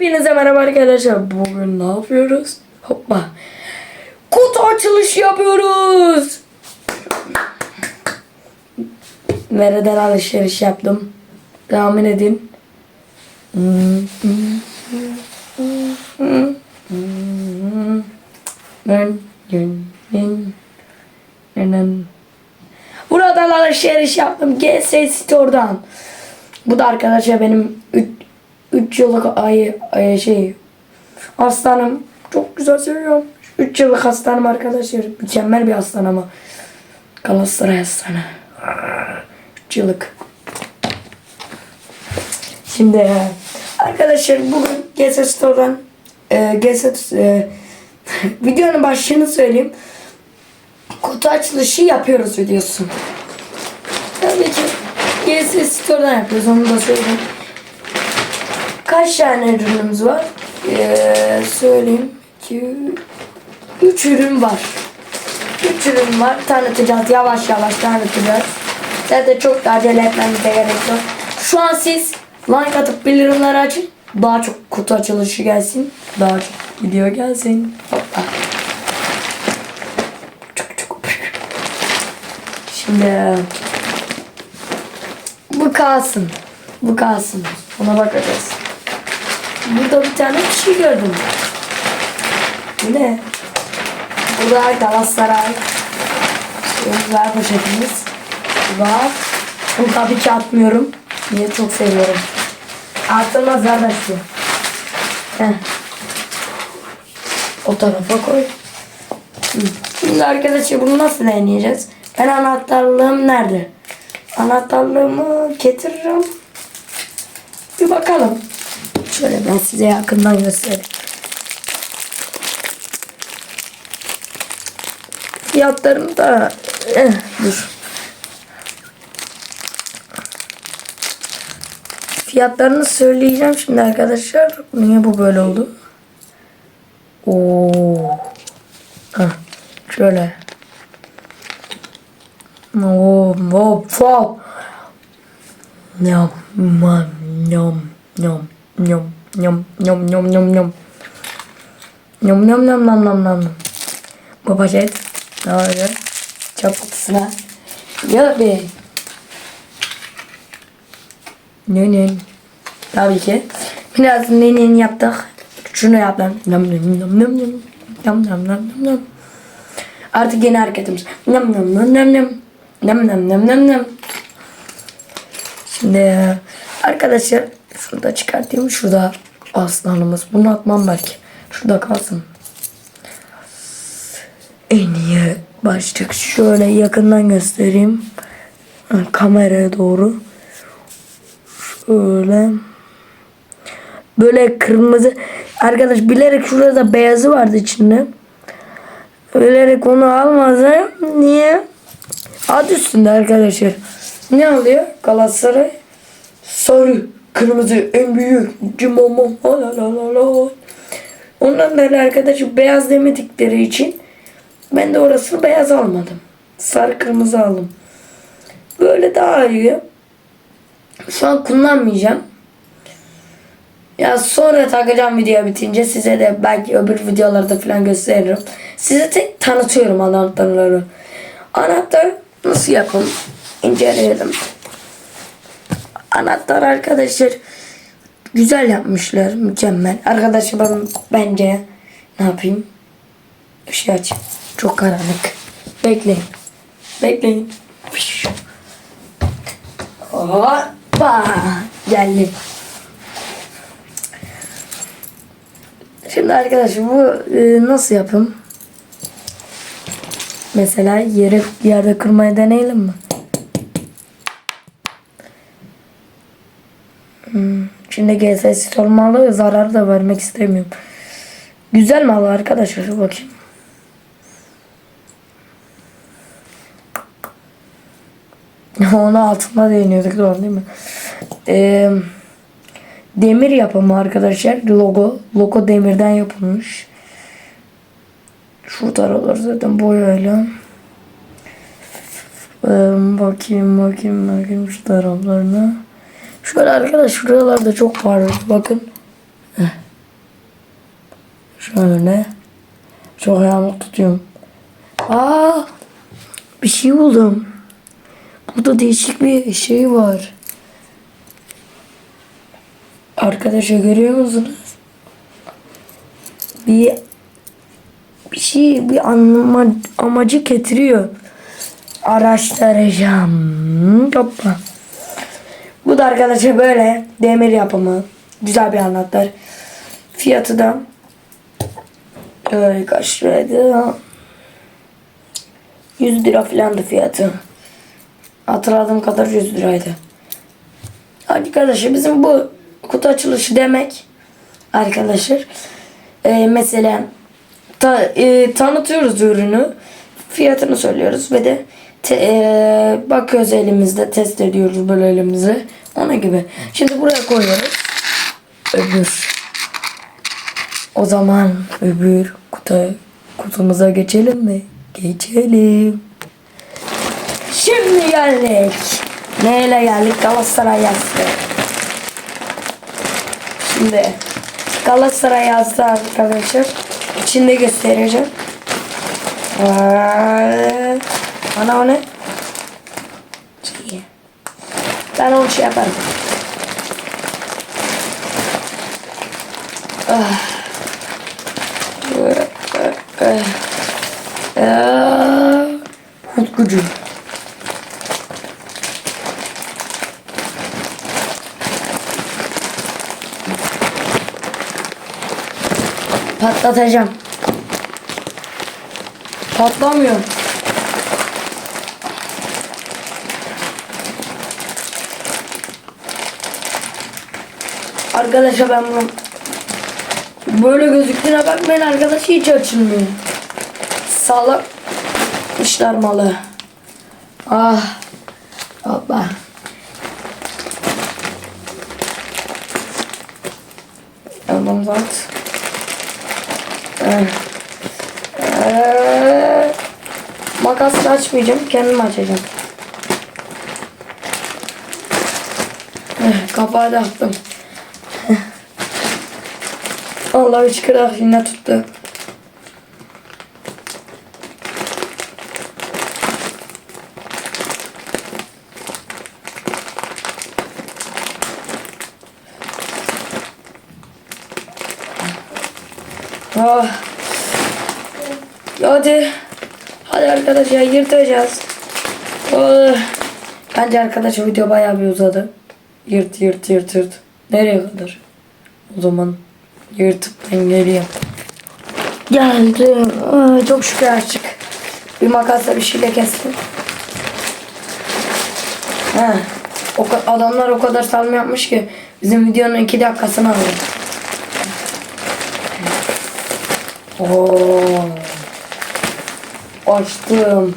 Hepinize merhaba arkadaşlar. Bugün ne yapıyoruz? Hoppa. Kutu açılışı yapıyoruz. Nereden alışveriş yaptım? Tahmin edin. Buradan alışveriş yaptım. GS Store'dan. Bu da arkadaşlar benim 3 yıllık ay, ay şey hastanım. Çok güzel seviyorum. 3 yıllık hastanım arkadaşlar. Mükemmel bir hastane ama. Galatasaray hastane. 3 yıllık. Şimdi arkadaşlar bugün GS Store'dan e, GS e, videonun başlığını söyleyeyim. Kutu açılışı yapıyoruz videosu. Tabii ki GS Store'dan yapıyoruz onu da söyleyeyim. Kaç tane ürünümüz var? Ee, söyleyeyim. 2 3 ürün var. 3 ürün var. Tanıtacağız. Yavaş yavaş tanıtacağız. Zaten çok da acele etmemize gerek yok. Şu an siz like atıp bildirimleri açın. Daha çok kutu açılışı gelsin. Daha çok video gelsin. Hoppa. Çok çok. Şimdi bu kalsın. Bu kalsın. Ona bakacağız. Burada bir tane şey gördüm. Bu ne? Burada Galatasaray. Gözler poşetimiz var. Bunu tabii ki atmıyorum. Niye çok seviyorum. Atılmaz kardeş bu. Heh. O tarafa koy. Şimdi arkadaşlar bunu nasıl deneyeceğiz? Ben anahtarlığım nerede? Anahtarlığımı getiririm. Bir bakalım. Şöyle ben size yakından göstereyim. Fiyatlarım da eh, dur. Fiyatlarını söyleyeceğim şimdi arkadaşlar. Niye bu böyle oldu? Oo. Hah, şöyle. Oo, hop, hop. Nyam, nyam, nyam, nyam, Nyom nyom nyom nyom nyom nyom. Nyom nyom nyom nyom nyom nyom. Bu paket ne oluyor? Çok Çöp kutusuna. Yuppi. Nünün. Tabii ki. Biraz nünün yaptık. Şunu yapalım. Nüm nüm nüm nüm nüm. Nüm nüm nüm nüm nüm. Artık yeni hareketimiz. Nüm nüm nüm nüm nüm. Nüm nüm nüm nüm nüm. Şimdi arkadaşlar şurada çıkartayım. Şurada aslanımız. Bunu atmam belki. Şurada kalsın. En iyi başlık. Şöyle yakından göstereyim. Kameraya doğru. Şöyle. Böyle kırmızı. Arkadaş bilerek şurada beyazı vardı içinde. Bilerek onu almadı. Niye? Adı üstünde arkadaşlar. Ne alıyor? Galatasaray. Sarı. Kırmızı. En büyük. Cimomom. La la la la. Ondan böyle arkadaşı beyaz demedikleri için ben de orasını beyaz almadım. Sarı kırmızı aldım. Böyle daha iyi. Şu an kullanmayacağım. Ya sonra takacağım video bitince size de belki öbür videolarda falan gösteririm. Size tek tanıtıyorum anahtarları. Anahtar nasıl yapın? İnceleyelim. Anahtar arkadaşlar güzel yapmışlar. Mükemmel. Arkadaşlar ben bence ne yapayım? Işığı açayım. Çok karanlık. Bekleyin. Bekleyin. Hoppa. Geldi. Şimdi arkadaşlar bu e, nasıl yapım? Mesela yere yerde kırmayı deneyelim mi? Şimdi GSS olmalı zarar da vermek istemiyorum. Güzel mal arkadaşlar bakayım. Onu altında değiniyorduk doğru değil mi? Ee, demir yapımı arkadaşlar. Logo. Logo demirden yapılmış. Şu taraflar zaten boyayla. Ee, bakayım bakayım bakayım şu taraflarına. Şöyle arkadaş şuralarda çok var. Bakın. Şöyle. Çok ayağımı tutuyorum. Aa! Bir şey buldum. Burada değişik bir şey var. Arkadaşlar görüyor musunuz? Bir bir şey bir anlama, amacı getiriyor. Araştıracağım. Hoppa. Da arkadaşlar böyle demir yapımı. Güzel bir anahtar. Fiyatı da öyle kaç liraydı? 100 lira falandı fiyatı. Hatırladığım kadar 100 liraydı. Arkadaşlar bizim bu kutu açılışı demek arkadaşlar e, mesela ta, e, tanıtıyoruz ürünü fiyatını söylüyoruz ve de te, e, bakıyoruz elimizde test ediyoruz böyle elimizi ona gibi. Şimdi buraya koyuyoruz. Öbür. O zaman öbür kutu, kutumuza geçelim mi? Geçelim. Şimdi geldik. Neyle geldik? Galatasaray yazdı. Şimdi Galatasaray yazdı arkadaşlar. İçinde göstereceğim. Ana o ne? Ben onu şey yaparım. Gücü. Patlatacağım. Patlamıyor. Arkadaşlar ben bunu böyle gözüktüğüne bakmayın arkadaş hiç açılmıyor. Sağlam işler malı. Ah. Hoppa. Aldım zaten. Ee, ee, makasla açmayacağım. Kendim açacağım. Eh, Kapağı da attım. Allah şükür ah, yine tuttu. Ah. Hadi. Arkadaşlar yırtacağız. Oh. Bence arkadaşlar video bayağı bir uzadı. Yırt yırt yırt yırt. Nereye kadar? O zaman yırtıp ben geleyim. Geldim. Aa, çok şükür açık. Bir makasla bir şeyle kestim. Ha. O, adamlar o kadar salma yapmış ki bizim videonun iki dakikasını alıyor. Oo. Açtım.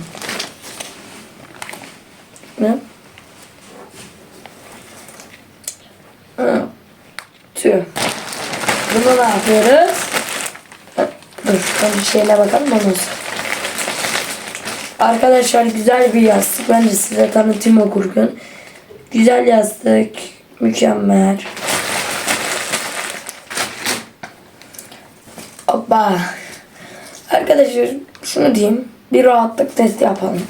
Ne? Tüh. Bunu ne yapıyoruz? Dur şuradan bir şeyle bakalım sonra. Arkadaşlar güzel bir yastık. Bence size tanıtayım okurken. Güzel yastık. Mükemmel. Hoppa. Arkadaşlar şunu diyeyim. Bir rahatlık testi yapalım.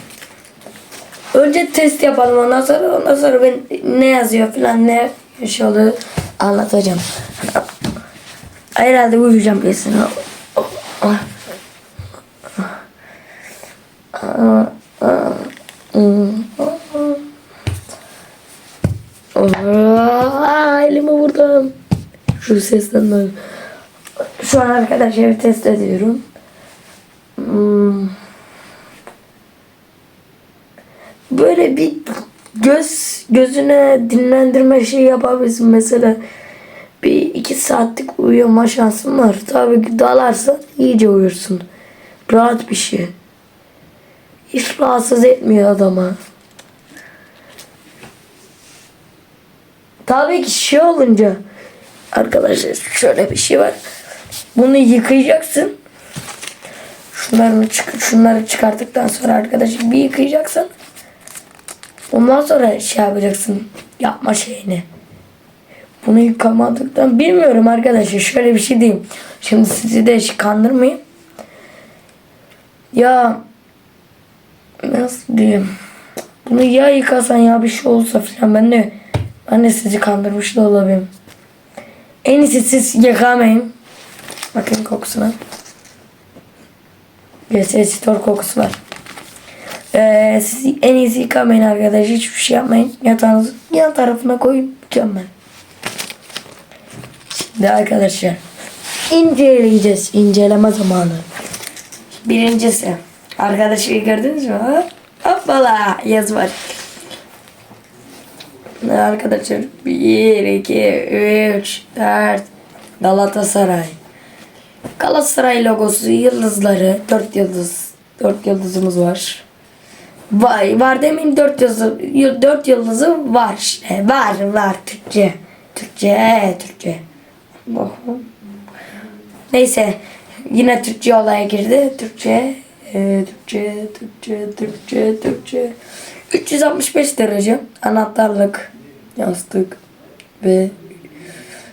Önce test yapalım ondan sonra ondan sonra ben ne yazıyor falan ne yaşadığı anlatacağım. Herhalde uyuyacağım kesin. Elimi vurdum. Şu sesten de. Şu an arkadaşlar test ediyorum. Hmm. Böyle bir göz gözüne dinlendirme şey yapabilirsin mesela. Bir iki saatlik uyuma şansın var. Tabii ki dalarsan iyice uyursun. Rahat bir şey. Hiç rahatsız etmiyor adama. Tabii ki şey olunca arkadaşlar şöyle bir şey var. Bunu yıkayacaksın. Şunları, çık şunları çıkarttıktan sonra arkadaşlar bir yıkayacaksın. Ondan sonra şey yapacaksın. Yapma şeyini. Bunu yıkamadıktan bilmiyorum arkadaşlar. Şöyle bir şey diyeyim. Şimdi sizi de kandırmayayım. Ya nasıl diyeyim? Bunu ya yıkasan ya bir şey olsa filan ben de ben de sizi kandırmış da olabilirim. En iyisi siz yıkamayın. Bakın kokusuna. GS Store kokusu var. Ee, siz en iyisi yıkamayın arkadaşlar. Hiçbir şey yapmayın. Yatağınızı yan tarafına koyun. Mükemmel. Şimdi arkadaşlar inceleyeceğiz. İnceleme zamanı. Birincisi. Arkadaşı gördünüz mü? Ha? Hoppala yaz var. Arkadaşlar 1, 2, 3, 4 Galatasaray. Galatasaray logosu, yıldızları, 4 yıldız. 4 yıldızımız var. Vay var demin 4 yıldızı 4 yıldızı var işte. Var var Türkçe. Türkçe, Türkçe. Bakın. Neyse yine Türkçe olaya girdi. Türkçe, e, Türkçe, Türkçe, Türkçe, Türkçe. 365 derece anahtarlık, yastık ve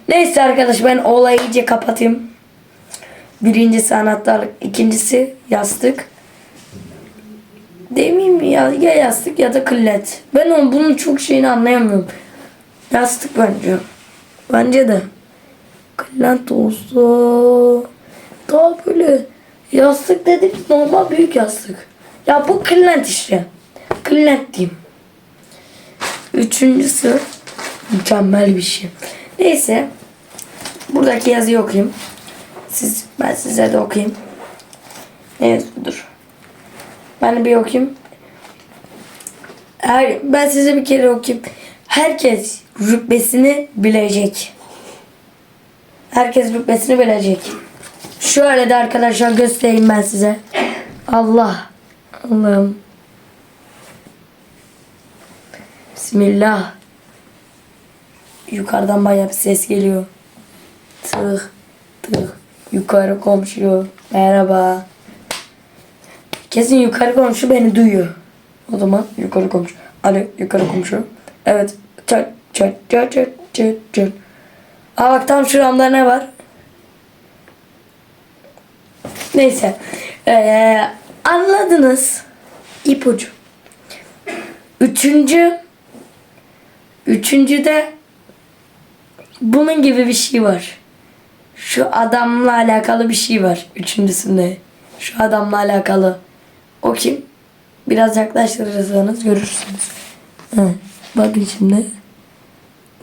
Neyse arkadaş ben olayı iyice kapatayım. Birincisi anahtarlık, ikincisi yastık. Demeyeyim ya? Ya yastık ya da kıllet. Ben onun bunun çok şeyini anlayamıyorum. Yastık bence. Bence de. Kıllet olsa daha böyle yastık dedik normal büyük yastık. Ya bu kıllet işte. Kıllet diyeyim. Üçüncüsü mükemmel bir şey. Neyse. Buradaki yazıyı okuyayım. Siz, ben size de okuyayım. Evet dur. Ben bir okuyayım. Her, ben size bir kere okuyayım. Herkes rütbesini bilecek. Herkes rütbesini bilecek. Şöyle de arkadaşlar göstereyim ben size. Allah. Allah'ım. Bismillah. Yukarıdan bayağı bir ses geliyor. Tıh tıh. Yukarı komşu. Merhaba. Kesin yukarı komşu beni duyuyor. O zaman yukarı komşu. Alo yukarı komşu. Evet. Çat çat çat çat çat çat. Aa bak tam şuramda ne var? Neyse. Ee, anladınız. İpucu. Üçüncü. Üçüncü de bunun gibi bir şey var. Şu adamla alakalı bir şey var. Üçüncüsünde. Şu adamla alakalı. O kim? Biraz yaklaştırırsanız görürsünüz. He, bakın şimdi.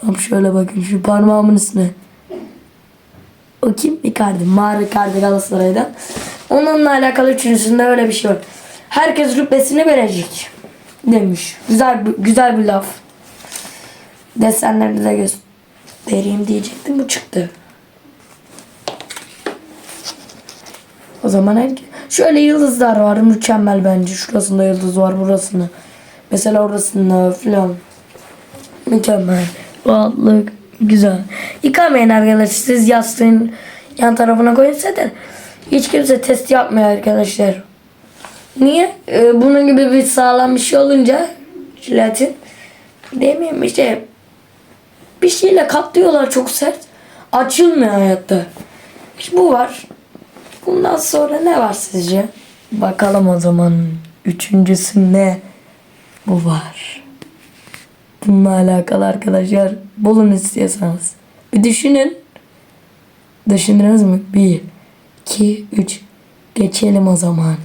Tam şöyle bakın şu parmağımın üstüne. O kim? Icardi. Mağara Icardi Galatasaray'dan. Onunla alakalı üçüncüsünde öyle bir şey var. Herkes rütbesini verecek. Demiş. Güzel, güzel bir laf. Desenlerini de göstereyim diyecektim. Bu çıktı. O zaman herkes... Şöyle yıldızlar var. Mükemmel bence. Şurasında yıldız var. Burasında. Mesela orasında filan. Mükemmel. Rahatlık. Güzel. Yıkamayın arkadaşlar. Siz yastığın yan tarafına koyun zaten. Hiç kimse test yapmıyor arkadaşlar. Niye? Ee, bunun gibi bir sağlam bir şey olunca jelatin demeyeyim işte bir şeyle katlıyorlar çok sert. Açılmıyor hayatta. İşte bu var. Bundan sonra ne var sizce? Bakalım o zaman. Üçüncüsü ne? Bu var. Bununla alakalı arkadaşlar bulun istiyorsanız. Bir düşünün. Düşündünüz mü? Bir, iki, üç. Geçelim o zaman.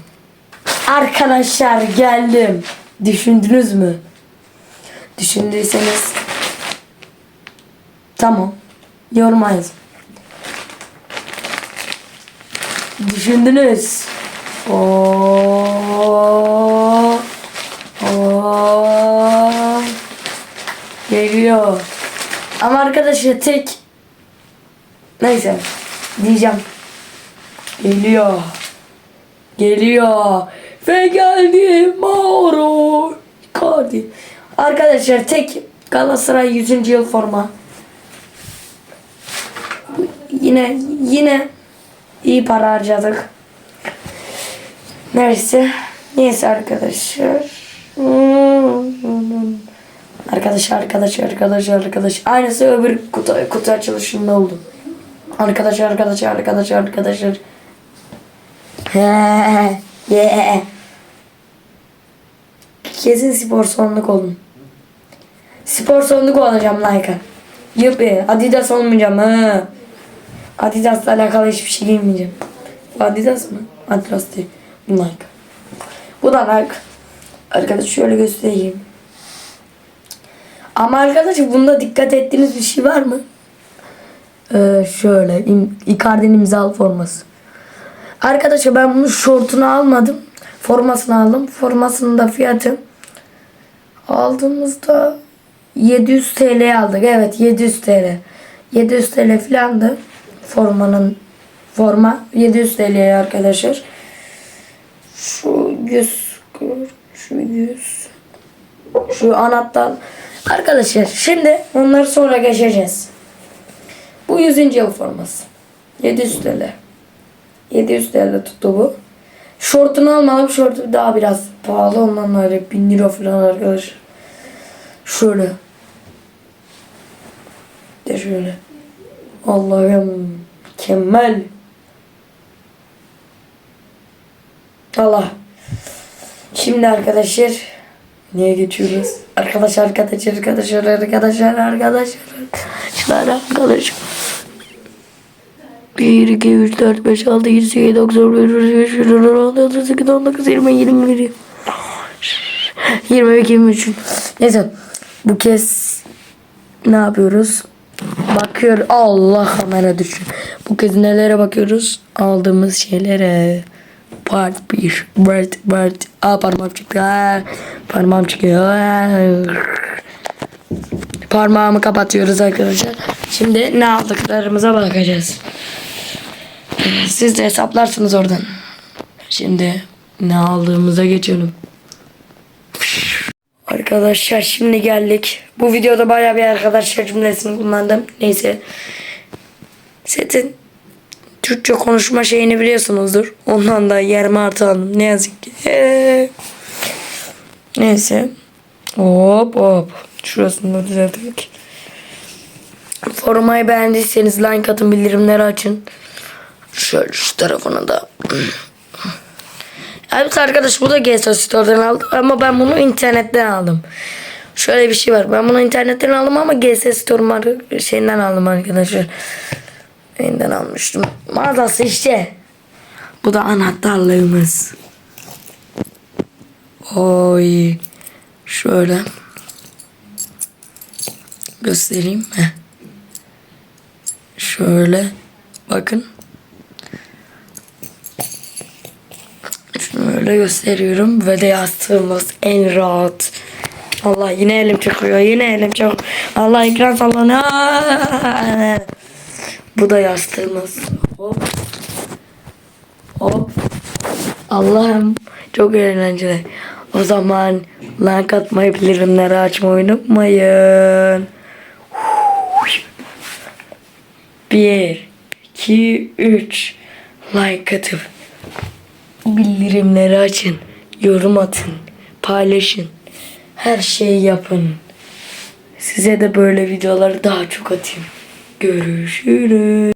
Arkadaşlar geldim. Düşündünüz mü? Düşündüyseniz tamam. Yoruma yazın. Düşündünüz. Oo. Oo. Geliyor. Ama arkadaşlar tek neyse diyeceğim. Geliyor. Geliyor. Ve geldi Mauro Icardi. Arkadaşlar tek Galatasaray 100. yıl forma. Yine yine iyi para harcadık. Neyse. Neyse arkadaşlar. Arkadaş arkadaş arkadaş arkadaş. Aynısı öbür kutu, kutu açılışında oldu. Arkadaş arkadaş arkadaş arkadaşlar. He, yeah. Kesin spor sonluk oldum. Spor sonluk olacağım Nike'a. Yuppi. Adidas olmayacağım ha. Adidas'la alakalı hiçbir şey giymeyeceğim. Bu Adidas mı? Adidas değil. Bu Nike. Bu da Nike. Arkadaş şöyle göstereyim. Ama arkadaşlar bunda dikkat ettiğiniz bir şey var mı? Ee, şöyle Icardi'nin imzalı forması. Arkadaşlar ben bunun şortunu almadım. Formasını aldım. Formasının da fiyatı aldığımızda 700 TL aldık. Evet 700 TL. 700 TL filandı. Formanın forma 700 TL arkadaşlar. Şu 100 şu 100 şu anahtar arkadaşlar şimdi onları sonra geçeceğiz. Bu 100. yıl forması. 700 TL. 700 TL tuttu bu. Şortunu almadım. Şortu daha biraz pahalı. Ondan öyle 1000 lira falan arkadaşlar. Şöyle. De şöyle. Allah'ım. Mükemmel. Allah. Şimdi arkadaşlar niye geçiyoruz? Arkadaş arkadaş arkadaşlar arkadaşlar arkadaşlar arkadaşlar arkadaşlar 1, 2, 3, 4, 5, 6, 7, 8, 9, 10, 11, 12, 13, 14, 15, 16, 19, 20, 21, 22, 23. Neyse bu kez ne yapıyoruz? Bakıyor Allah kamera düşün. Bu kez nelere bakıyoruz? Aldığımız şeylere. Part 1. Part part. Aa parmağım çıktı. Aa, parmağım çıkıyor. Aa. Parmağımı kapatıyoruz arkadaşlar. Şimdi ne aldıklarımıza bakacağız. Siz de hesaplarsınız oradan. Şimdi ne aldığımıza geçelim. Arkadaşlar şimdi geldik. Bu videoda bayağı bir arkadaşlar cümlesini kullandım. Neyse. Setin Türkçe konuşma şeyini biliyorsunuzdur. Ondan da yerime artı aldım. Ne yazık ki. Neyse. Hop hop. Şurasını da düzelttik. Formayı beğendiyseniz like atın bildirimleri açın. Şöyle şu tarafına da. Evet arkadaş bu da GSO Store'dan aldım ama ben bunu internetten aldım. Şöyle bir şey var. Ben bunu internetten aldım ama GS Store şeyinden aldım arkadaşlar. Elinden almıştım. Mağazası işte. Bu da anahtarlığımız. Oy. Şöyle. Göstereyim. Heh. Şöyle. Bakın. Şunu öyle gösteriyorum. Ve de yastığımız en rahat. Allah yine elim çıkıyor. Yine elim çok. Allah ekran sallanıyor. Bu da yastığımız. Hop. Hop. Allah'ım çok eğlenceli. O zaman like atmayı bildirimleri açmayı unutmayın. Bir, iki, üç. Like atıp bildirimleri açın. Yorum atın. Paylaşın. Her şeyi yapın. Size de böyle videoları daha çok atayım. Görüşürüz.